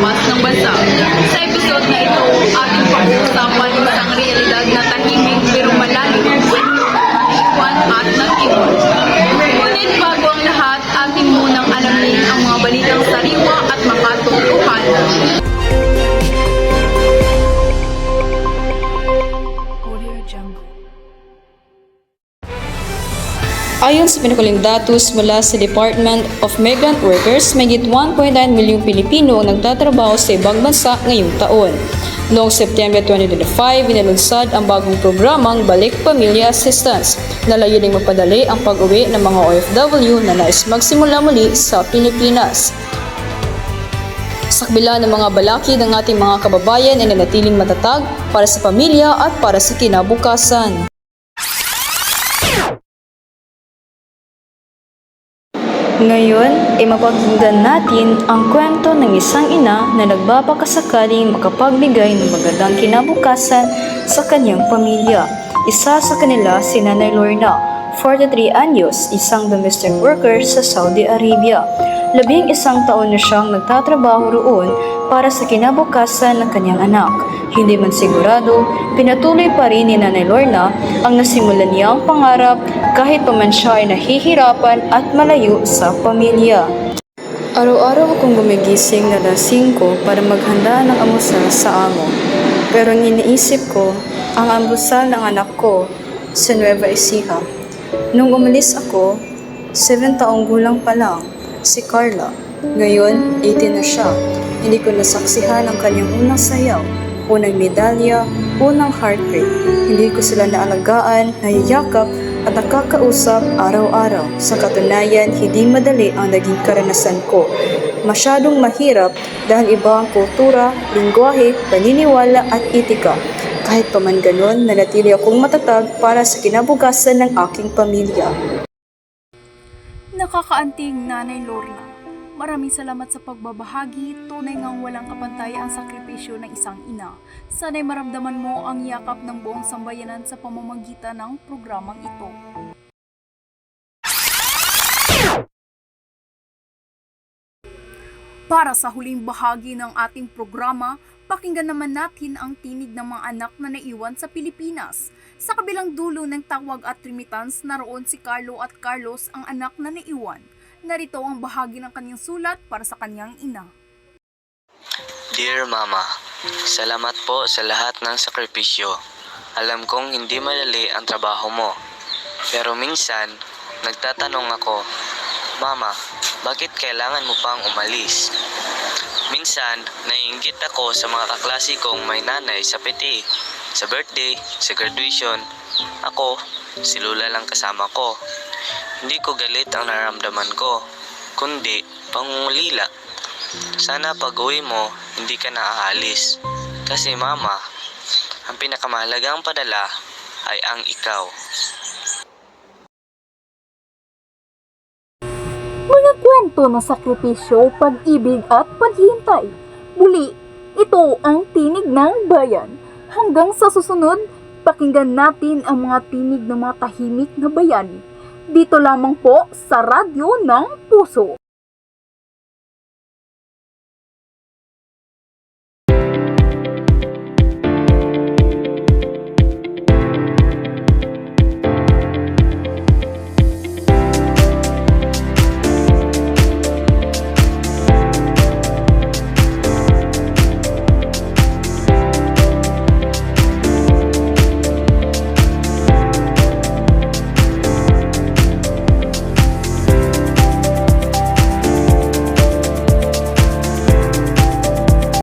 labas ng bansa. Sa episode na ito, ating pag-uusapan isang realidad na tahimik pero malalim, naiwan at nag-iwan. Ngunit bago ang lahat, ating munang alamin ang mga balitang sariwa at makatutuhan. Ayon sa pinukuling datos mula sa Department of Migrant Workers, may 1.9 milyong Pilipino ang nagtatrabaho sa ibang bansa ngayong taon. Noong September 2025, inilunsad ang bagong programang Balik Pamilya Assistance na layuning mapadali ang pag-uwi ng mga OFW na nais magsimula muli sa Pilipinas. Sa kabila ng mga balaki ng ating mga kababayan ay nanatiling matatag para sa pamilya at para sa kinabukasan. Ngayon ay mapakinggan natin ang kwento ng isang ina na nagbabakasakaling makapagbigay ng magandang kinabukasan sa kanyang pamilya. Isa sa kanila si Nanay Lorna, 43 anyos, isang domestic worker sa Saudi Arabia. Labing isang taon na siyang nagtatrabaho roon para sa kinabukasan ng kanyang anak. Hindi man sigurado, pinatuloy pa rin ni Nanay Lorna ang nasimulan niyang pangarap kahit pa man siya ay nahihirapan at malayo sa pamilya. Araw-araw akong gumigising na alas 5 para maghanda ng amusal sa amo. Pero ang iniisip ko, ang amusal ng anak ko sa Nueva Ecija. Nung umalis ako, 7 taong gulang pa lang, si Carla. Ngayon, 18 na siya. Hindi ko nasaksihan ang kanyang unang sayaw, unang medalya, unang heartbreak. Hindi ko sila naalagaan, nayayakap at nakakausap araw-araw. Sa katunayan, hindi madali ang naging karanasan ko. Masyadong mahirap dahil iba ang kultura, lingwahe, paniniwala at etika. Kahit pa man ganun, nanatili akong matatag para sa kinabukasan ng aking pamilya. Nakakaanting Nanay Lorna. Maraming salamat sa pagbabahagi. Tunay ngang walang kapantay ang sakripisyo ng isang ina. Sana'y maramdaman mo ang yakap ng buong sambayanan sa pamamagitan ng programang ito. Para sa huling bahagi ng ating programa, pakinggan naman natin ang tinig ng mga anak na naiwan sa Pilipinas. Sa kabilang dulo ng tawag at remittance, naroon si Carlo at Carlos ang anak na naiwan. Narito ang bahagi ng kanyang sulat para sa kanyang ina. Dear Mama, salamat po sa lahat ng sakripisyo. Alam kong hindi madali ang trabaho mo. Pero minsan, nagtatanong ako, Mama, bakit kailangan mo pang umalis? Minsan, naiingit ako sa mga kaklase kong may nanay sa PT. Sa birthday, sa graduation, ako, si Lula lang kasama ko. Hindi ko galit ang nararamdaman ko, kundi pangungulila. Sana pag uwi mo, hindi ka naaalis. Kasi mama, ang pinakamahalagang padala ay ang ikaw. Mga kwento ng sakripisyo, pag-ibig at paghihintay. Muli, ito ang tinig ng bayan. Hanggang sa susunod, pakinggan natin ang mga tinig ng mga tahimik na bayani. Dito lamang po sa Radyo ng Puso.